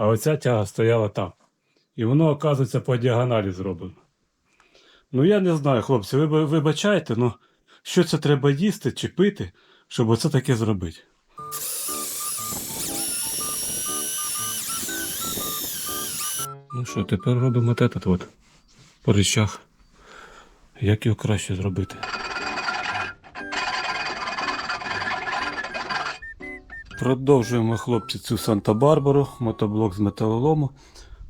а оця тяга стояла там. І воно, оказується, по діагоналі зроблено. Ну, я не знаю, хлопці, ви ви- вибачайте, ну що це треба їсти чи пити, щоб оце таке зробити. Ну що, тепер робимо от от по речах. Як його краще зробити? Продовжуємо, хлопці, цю Санта-Барбару, мотоблок з металолому.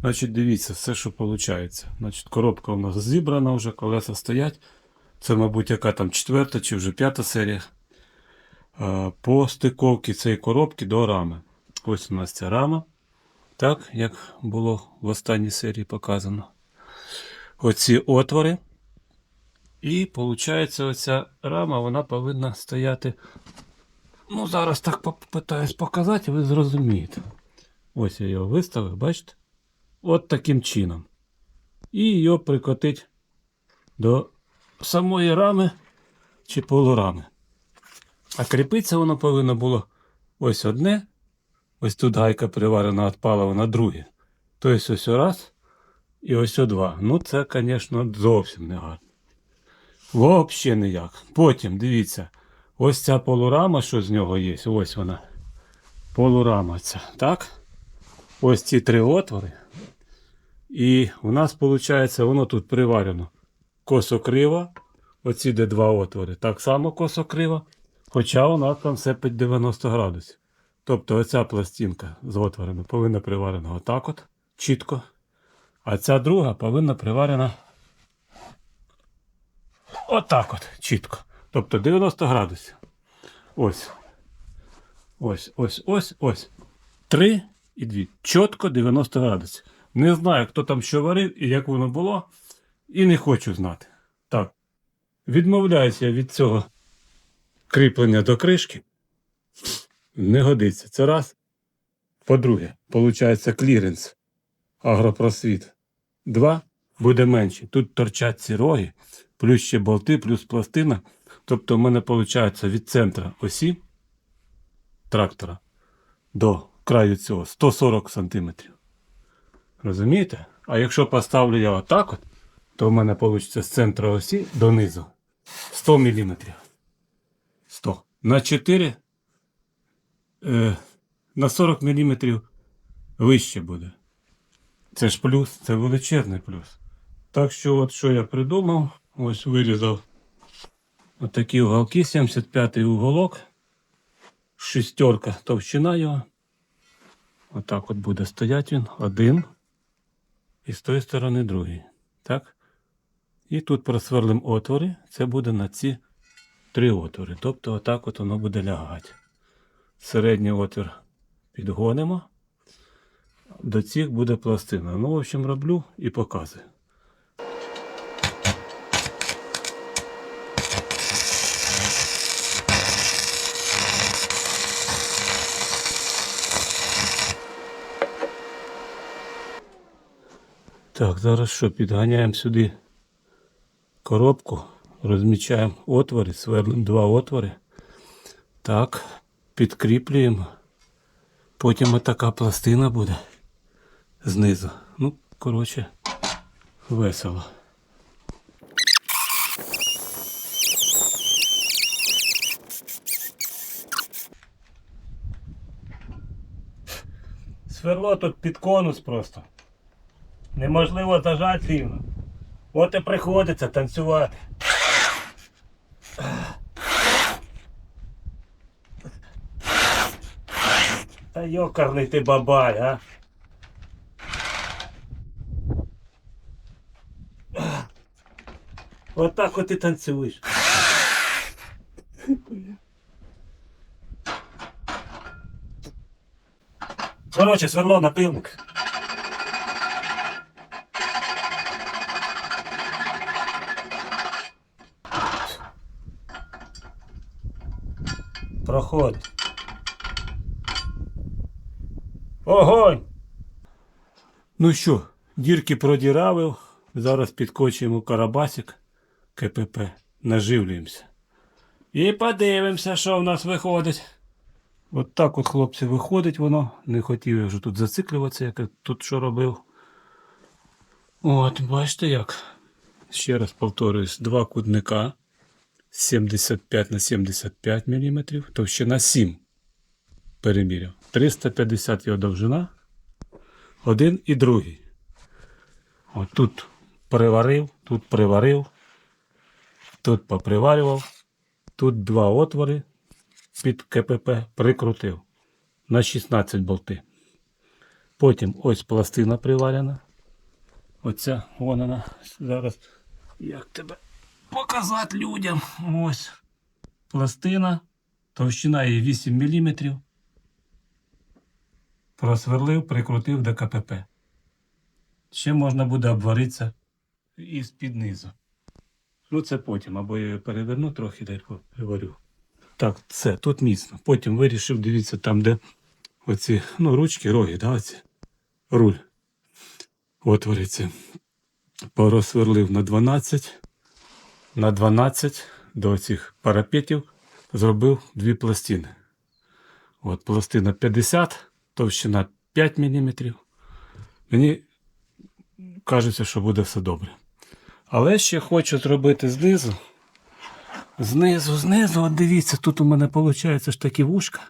Значить, дивіться, все, що виходить. Значить, коробка у нас зібрана вже, колеса стоять. Це, мабуть, яка там четверта чи вже п'ята серія. По стиковці цієї коробки до рами. Ось у нас ця рама. Так, як було в останній серії показано. Оці отвори. І виходить, оця рама вона повинна стояти. Ну, зараз так попитаюсь показати, ви зрозумієте. Ось я його виставив, бачите? От таким чином. І його прикотить до самої рами чи полурами. А кріпитися воно повинно було ось одне. Ось тут гайка приварена від палива на друге. Тобто ось раз і ось два. Ну це, звісно, зовсім не гарно. Взагалі ніяк. Потім, дивіться, ось ця полурама, що з нього є, ось вона. Полурама ця, так? Ось ці три отвори. І у нас, виходить, воно тут приварено косо-криво. Оці де два отвори. Так само косо-криво. Хоча у нас там все під 90 градусів. Тобто оця пластинка з отворами повинна приварена отак от, чітко. А ця друга повинна приварена отак от, чітко. Тобто 90 градусів. Ось. Ось, ось, ось, ось. Три і дві. Чітко 90 градусів. Не знаю, хто там що варив і як воно було. І не хочу знати. Так. Відмовляюся від цього кріплення до кришки. Не годиться. Це раз. По-друге, виходить кліренс агропросвіт. Два буде менше. Тут торчать ці роги, плюс ще болти, плюс пластина. Тобто в мене виходить від центра осі трактора до краю цього 140 см. Розумієте? А якщо поставлю я отак, от, то в мене вийде з центра осі донизу 100 мм. 100. На 4 е, на 40 мм вище буде. Це ж плюс, це величезний плюс. Так що, от що я придумав, ось вирізав отакі уголки, 75-й уголок, шестерка товщина його. Отак от буде стояти він, один. І з тої сторони другий. Так? І тут просверлим отвори, це буде на ці три отвори. Тобто отак от воно буде лягати. Середній отвір підгонимо. До цих буде пластина. Ну, в общем, роблю і показую. Так, зараз що, підганяємо сюди коробку, розмічаємо отвори, сверлимо два отвори. Так, підкріплюємо. Потім отака пластина буде знизу. Ну, коротше, весело. Сверло тут під конус просто. Неможливо зажати рівно. От і приходиться танцювати. Та йокарний ти бабай, а? От так от і танцюєш. Короче, сверло напильник. Проходить. Огонь! Ну що, дірки продіравив. Зараз підкочуємо карабасик КПП. Наживлюємося. І подивимося, що в нас виходить. От так от, хлопці, виходить воно. Не хотів я вже тут зациклюватися, як я тут що робив. От, бачите як. Ще раз повторююсь, два кутника 75 на 75 мм, товщина 7 переміряв. 350 його довжина. Один і другий. От тут приварив, тут приварив, тут поприварював. Тут два отвори під КПП прикрутив на 16 болти. Потім ось пластина приварена. Оця вон вона зараз. Як тебе показати людям? Ось пластина. Товщина її 8 мм. Просверлив, прикрутив до КПП. Ще можна буде обваритися і з-під низу. Ну, це потім, або я переверну трохи, дай переварю. Так, це тут міцно. Потім вирішив, дивіться, там, де оці, ну, ручки, роги, да, оці. Руль. Отвориться. Порозсверлив на 12. На 12 до цих парапетів зробив дві пластини. От пластина 50, товщина 5 мм. Мені кажеться, що буде все добре. Але ще хочу зробити знизу. Знизу, знизу, от дивіться, тут у мене виходить ж такі вушка.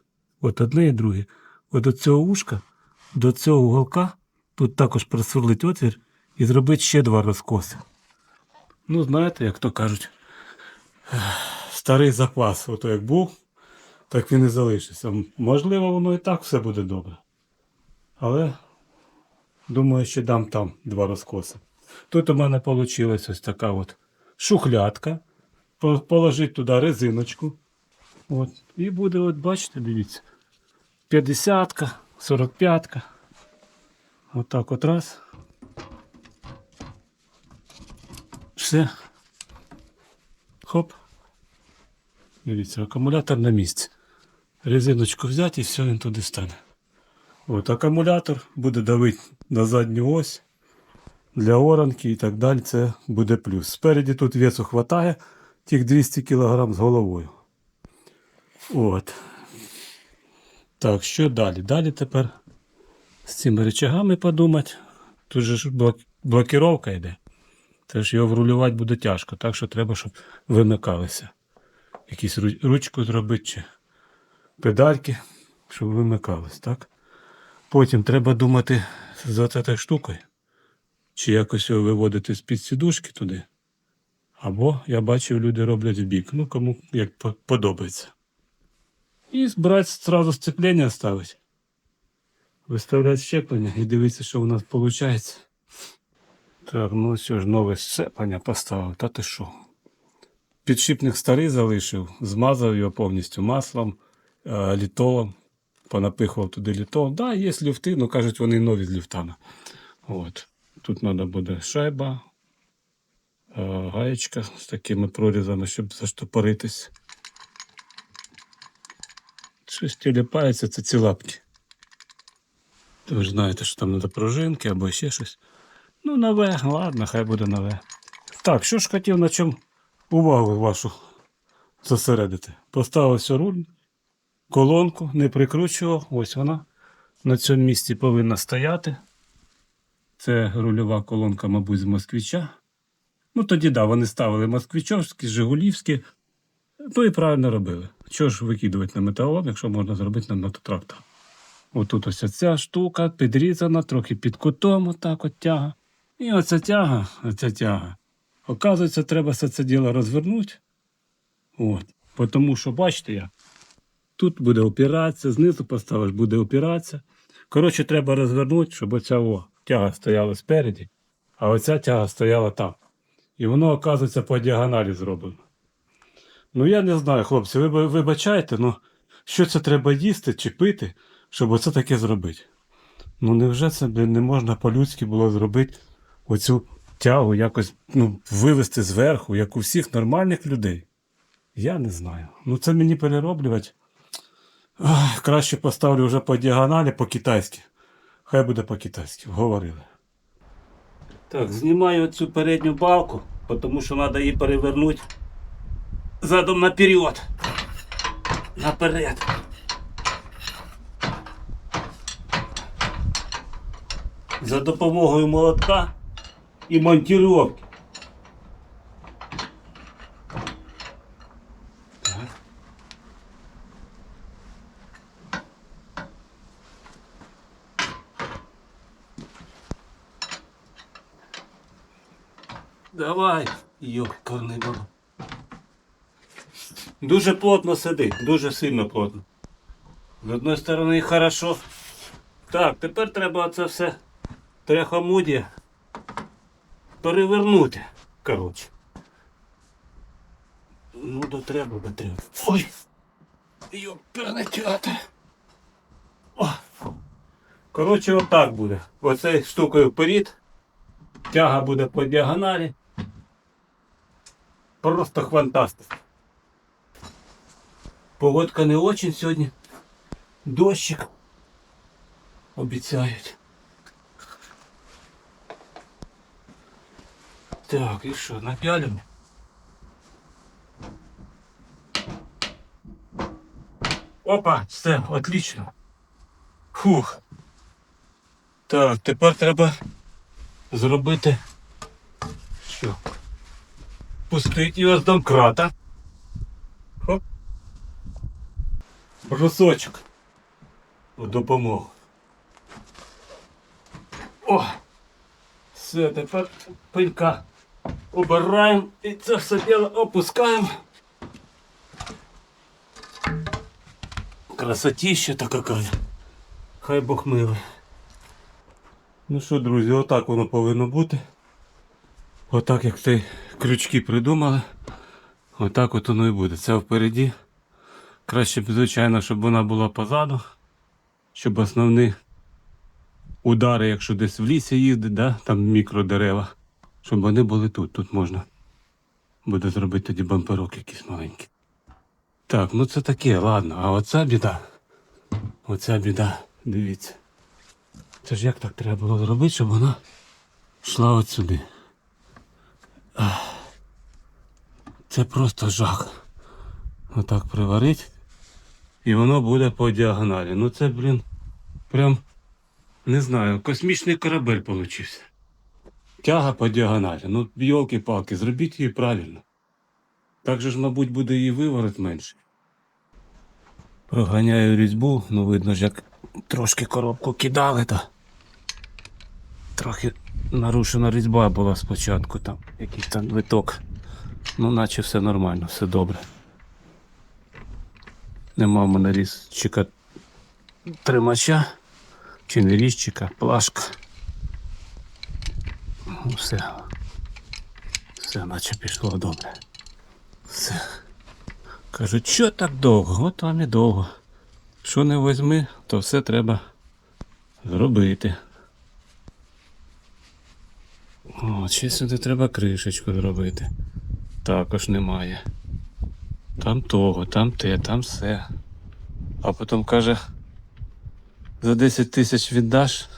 От одне і друге. От до цього вушка, до цього уголка, тут також просверлить отвір і зробити ще два розкоси. Ну, знаєте, як то кажуть, старий запас, ото як був, так він і залишився. Можливо, воно і так все буде добре. Але думаю, що дам там два розкоси. Тут у мене вийшла ось така от шухлядка. По- Положити туди резиночку. От. І буде, от бачите, дивіться. 50-ка, 45-ка. Отак от раз. Все. Хоп. Дивіться, акумулятор на місці. Резиночку взяти і все він туди стане. От акумулятор буде давити на задню ось для оранки і так далі. Це буде плюс. Спереді тут весу хватає, тих 200 кг з головою. От. Так, що далі? Далі тепер з цими речагами подумати. Тут же ж блок... блокіровка йде. Тож його врулювати буде тяжко, так що треба, щоб вимикалися. Якусь ручку зробити чи педальки, щоб вимикались, так? Потім треба думати за цією штукою. Чи якось його виводити з-під сідушки туди. Або я бачив, люди роблять в бік. Ну, кому як подобається. І брати зразу сцеплення ставити. Виставляти щеплення і дивитися, що у нас виходить. Так, ну все ж нове щеплення поставив. Та ти що? Підшипник старий залишив, змазав його повністю маслом, е, літолом, понапихував туди літол. Да, є люфти, ну кажуть, вони нові з люфтана. От. Тут треба буде шайба, е, гаєчка з такими прорізами, щоб заштопоритись. Щось тіліпається, це ці лапки. Ви ж знаєте, що там треба пружинки або ще щось. Ну, нове, ладно, хай буде нове. Так, що ж хотів на чому увагу вашу зосередити. Поставився руль, колонку, не прикручував, ось вона на цьому місці повинна стояти. Це рульова колонка, мабуть, з москвича. Ну тоді да, вони ставили москвичовські, жигулівські. Ну і правильно робили. Чого ж викидувати на металолом, якщо можна зробити на мототрактор? Отут ось ця штука підрізана, трохи під кутом, отак от тяга. І оця тяга, оця тяга. Оказується, треба все це діло розвернути. От. Тому що, бачите, я, тут буде опиратися, знизу поставиш, буде опиратися. Коротше, треба розвернути, щоб оця о, тяга стояла спереді, а оця тяга стояла там. І воно, оказується, по діагоналі зроблено. Ну, я не знаю, хлопці, ви- вибачайте, ну що це треба їсти чи пити, щоб оце таке зробити? Ну невже це не можна по-людськи було зробити оцю тягу якось ну, вивести зверху, як у всіх нормальних людей. Я не знаю. Ну це мені перероблювати. Ах, краще поставлю вже по діагоналі по-китайськи. Хай буде по-китайськи, говорили. Так, знімаю цю передню балку, тому що треба її перевернути задом наперед. Наперед. За допомогою молотка і монтировки. Давай, йокарний баба. Дуже плотно сиди, дуже сильно плотно. З одної сторони хорошо. Так, тепер треба це все тряхомудія перевернути. Коротше. Ну, до треба, до треба. Ой! Йоперне театр. Коротше, отак буде. Оцею штукою вперед. Тяга буде по діагоналі. Просто фантастика. Погодка не очень сьогодні. Дощик. Обіцяють. Так, і що, напялимо? Опа, все, отлично. Фух. Так, тепер треба зробити. Що? Пустити його з домкрата. Хоп. Брусочок. У допомогу. О! Все, тепер пилька обираємо і це все діло опускаємо. Красотища та какая. Хай Бог милий. Ну що, друзі, отак воно повинно бути. Отак, як ці крючки придумали, отак от воно і буде. Це впереді. Краще б, звичайно, щоб вона була позаду, щоб основні удари, якщо десь в лісі їздить, да, там мікродерева, щоб вони були тут. Тут можна буде зробити тоді бамперок якийсь маленький. Так, ну це таке, ладно. А оця біда. Оця біда, дивіться. Це ж як так треба було зробити, щоб вона йшла от сюди. Це просто жах. Отак приварить. І воно буде по діагоналі. Ну це, блін, прям, не знаю, космічний корабель получився. Тяга по діагоналі. Ну, йолки-палки, зробіть її правильно. Так же ж, мабуть, буде її виворот менше. Проганяю різьбу, ну видно ж, як трошки коробку кидали, то трохи нарушена різьба була спочатку, там якийсь там виток. Ну, наче все нормально, все добре. Нема в мене різчика тримача, чи не різчика, плашка. Ну, все. Все, наче пішло добре. Все. Кажуть, що так довго? От вам і довго. Що не возьми, то все треба зробити. О, ще сюди треба кришечку зробити. Також немає. Там того, там те, там все. А потім каже, за 10 тисяч віддаш.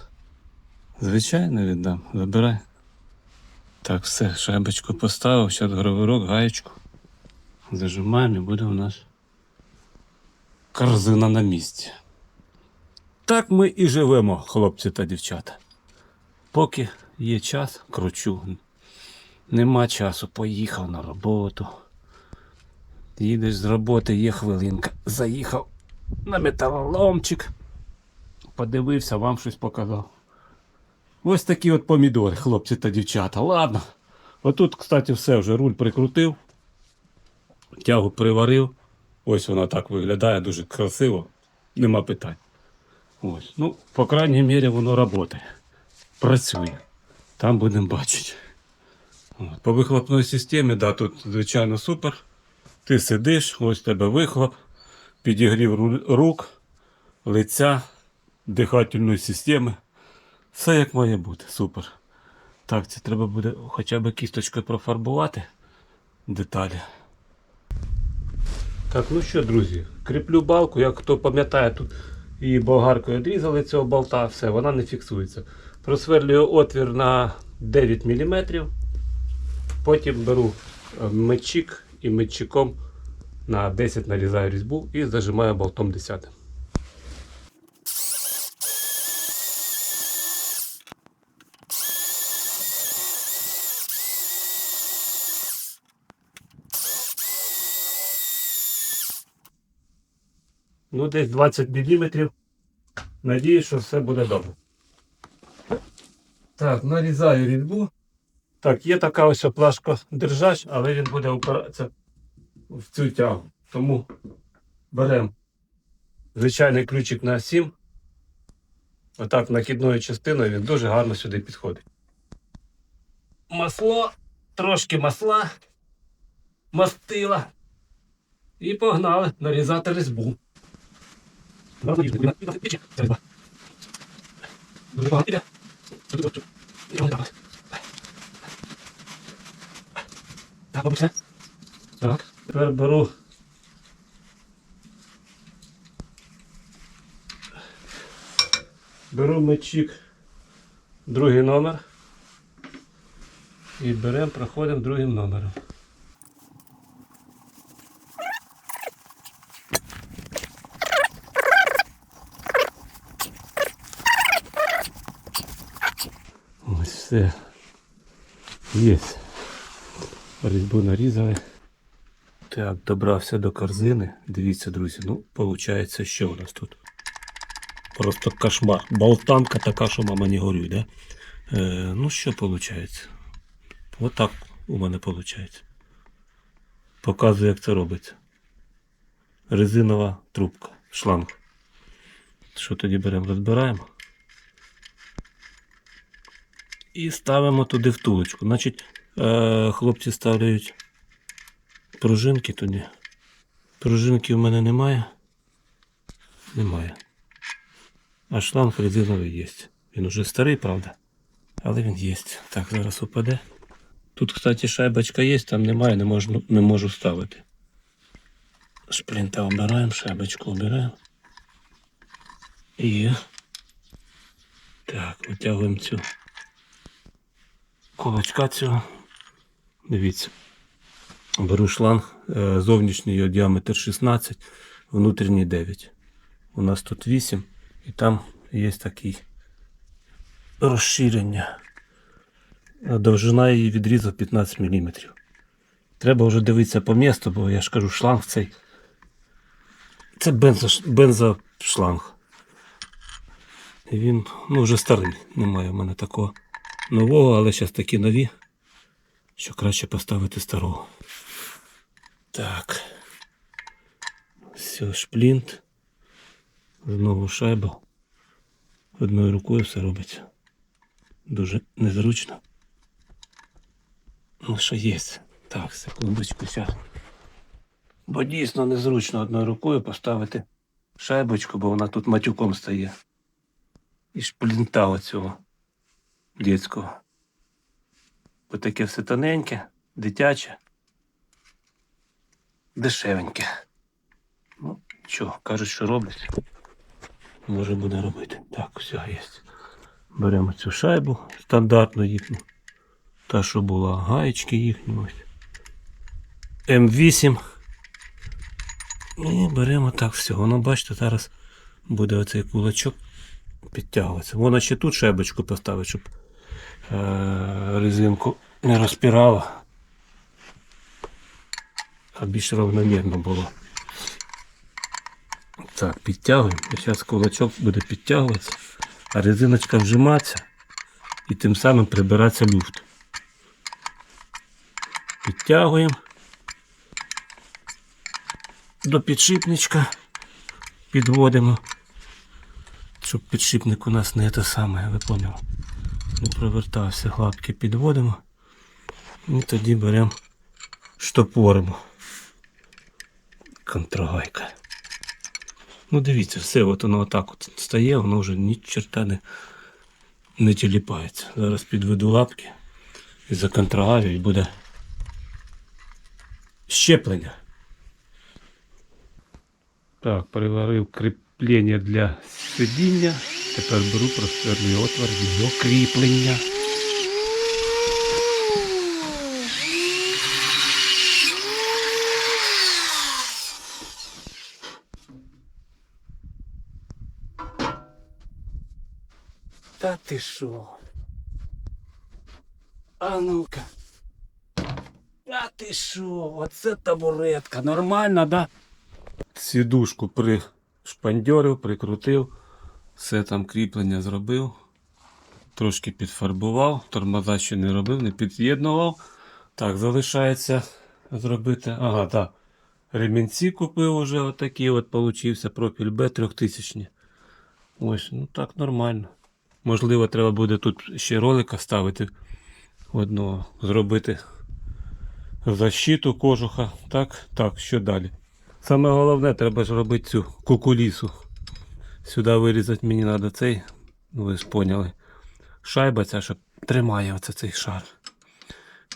Звичайно віддам, забирай. Так, все, шайбочку поставив, зараз гравирок, гаєчку. Зажимаємо і буде у нас корзина на місці. Так ми і живемо, хлопці та дівчата. Поки є час, кручу. Нема часу, поїхав на роботу. Їдеш з роботи, є хвилинка. Заїхав на металоломчик. Подивився, вам щось показав. Ось такі от помідори, хлопці та дівчата. Ладно. Отут, кстати, все вже руль прикрутив. Тягу приварив. Ось вона так виглядає, дуже красиво. Нема питань. Ось. Ну, по крайній мірі, воно працює. Працює. Там будемо бачити. От. По вихлопної системі, да, тут, звичайно, супер. Ти сидиш, ось тебе вихлоп, підігрів рук, лиця, дихательної системи. Все як має бути, супер. Так, це треба буде хоча б кісточкою профарбувати деталі. Так, ну що, друзі, кріплю балку, як хто пам'ятає, тут її болгаркою відрізали цього болта, все, вона не фіксується. Просверлюю отвір на 9 мм. Потім беру е, мечик і мечиком на 10 нарізаю різьбу і зажимаю болтом 10. Ну, десь 20 мм. Надіюсь, що все буде добре. Так, нарізаю різьбу. Так, є така ось плашка держач, але він буде опиратися в цю тягу. Тому беремо звичайний ключик на 7. Отак накидною частиною він дуже гарно сюди підходить. Масло, трошки масла, мастила. І погнали нарізати різьбу. Так, бабуся. Так. Тепер беру. Беру мечик, другий номер. І беремо, проходимо другим номером. Ось все. Є. Різьбу нарізали. Так, добрався до корзини. Дивіться, друзі, ну, виходить, що у нас тут? Просто кошмар. Болтанка така, що мама не горюй, да? Е, ну, що виходить? Отак у мене виходить. Показую, як це робиться. Резинова трубка, шланг. Що тоді беремо, розбираємо. І ставимо туди втулочку. Значить, е, хлопці ставляють пружинки туди. Пружинки в мене немає. Немає. А шланг резиновий є. Він уже старий, правда? Але він є. Так, зараз упаде. Тут, кстати, шайбочка є, там немає, не можу, не можу ставити. Шплінта обираємо, шайбочку обираємо. І. Так, витягуємо цю кулачка цього. Дивіться. Беру шланг, е, зовнішній його діаметр 16, внутрішній 9. У нас тут 8 і там є такий розширення. Довжина її відрізав 15 мм. Треба вже дивитися по місту, бо я ж кажу, шланг цей. Це бензошланг. І він ну, вже старий. Немає в мене такого нового, але зараз такі нові, що краще поставити старого. Так. Все, шплінт. Знову шайба. Одною рукою все робиться. Дуже незручно. Ну, що є. Так, секундочку зараз. Бо дійсно незручно одною рукою поставити шайбочку, бо вона тут матюком стає. І шплінта оцього Бо таке все тоненьке, дитяче, дешевеньке. Ну, що, кажуть, що роблять. Може буде робити. Так, все є. Беремо цю шайбу стандартну їхню. Та, що була, гаєчки їхні ось. М8. І беремо так все. Воно, бачите, зараз буде оцей кулачок підтягуватися. Воно ще тут шайбочку поставить, щоб резинку не розпирала. А більш равномірно було. Так, підтягуємо. Зараз кулачок буде підтягуватися, а резиночка вжиматися і тим самим прибиратися люфт. Підтягуємо до підшипничка, підводимо, щоб підшипник у нас не те саме, ви поняли, не провертався, лапки підводимо і тоді беремо штопоримо. Контрагайка. Ну дивіться, все, от воно отак от стає, воно вже ні черта не, не тіліпається. Зараз підведу лапки і законтрагаю і буде щеплення. Так, приварив кріплення для сидіння. Тепер беру прострілюю отвор для кріплення. Та ти що? А ну-ка. Та ти що? Оце табуретка. Нормально, да? Сідушку при... шпандьорив, прикрутив, все там кріплення зробив, трошки підфарбував, тормоза ще не робив, не під'єднував. Так, залишається зробити. Ага, так. Ремінці купив уже отакі, от получився профіль Б 3000. Ось, ну так нормально. Можливо, треба буде тут ще ролика ставити одного, зробити защиту кожуха. Так, так, що далі? Саме головне, треба ж робити цю кукулісу. Сюди вирізати мені треба цей, ну ви ж поняли. Шайба ця, що тримає оце цей шар.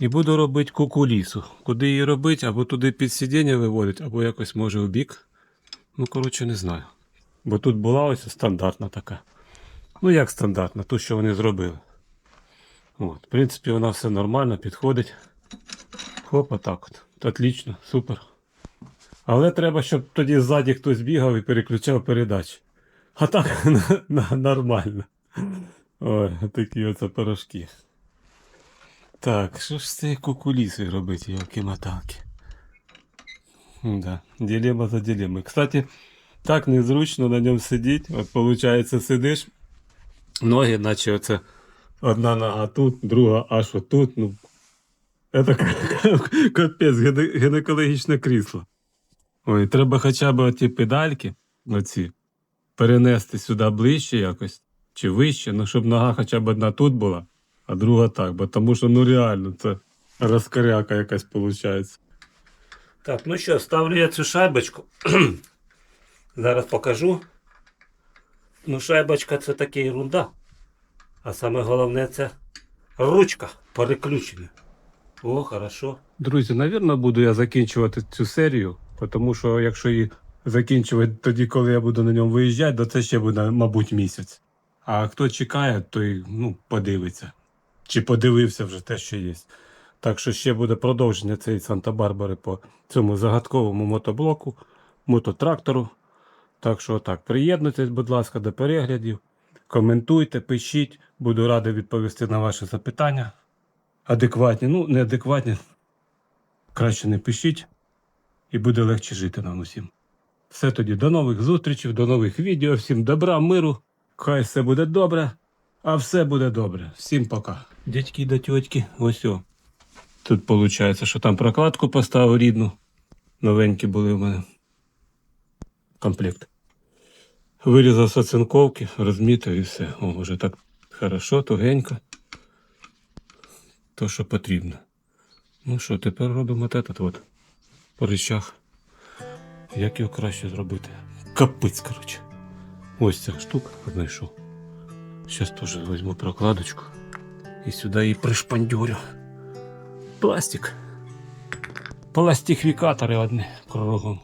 І буду робити кукулісу. Куди її робити, або туди під сидіння виводить, або якось може в бік. Ну, коротше, не знаю. Бо тут була ось стандартна така. Ну, як стандартна, ту, що вони зробили. От, в принципі, вона все нормально, підходить. Хоп, отак от. Отлично, супер. Але треба, щоб тоді ззаді хтось бігав і переключав передачі. А так нормально. Ой, такі оце пирожки. Так, що ж з цією кукулісою робити, йолки моталки Да, дилемма за дилеммой. Кстати, так незручно на ньому сидіти. От виходить, сидиш, ноги, наче оце одна нога тут, друга аж отут. Ну, це капець, гіне- гінекологічне крісло. Ой, треба хоча б ті педальки, оці, перенести сюди ближче якось, чи вище, ну щоб нога хоча б одна тут була, а друга так, бо тому що ну реально це розкаряка якась виходить. Так, ну що, ставлю я цю шайбочку. Зараз покажу. Ну, шайбочка це таке ерунда. А саме головне це ручка переключення. О, хорошо. Друзі, навірно, буду я закінчувати цю серію, тому що якщо її закінчувати тоді, коли я буду на ньому виїжджати, то це ще буде, мабуть, місяць. А хто чекає, той ну, подивиться. Чи подивився вже те, що є. Так що ще буде продовження цієї Санта-Барбари по цьому загадковому мотоблоку, мототрактору. Так що так, приєднуйтесь, будь ласка, до переглядів. Коментуйте, пишіть, буду радий відповісти на ваші запитання. Адекватні, ну, неадекватні. Краще не пишіть, і буде легше жити нам усім. Все тоді, до нових зустрічей, до нових відео. Всім добра, миру. Хай все буде добре, а все буде добре. Всім пока. Дядьки да тьотьки, ось о. Тут виходить, що там прокладку поставив рідну. Новенькі були в мене. Комплект. Вирізав з оцинковки, розмітив і все. О, вже так хорошо, тугенько. То, що потрібно. Ну що, тепер робимо от от по речах. Як його краще зробити? Капець, коротше. Ось ця штука знайшов. Зараз теж візьму прокладочку і сюди її пришпандюрю. Пластик. Пластифікатори одне кругом.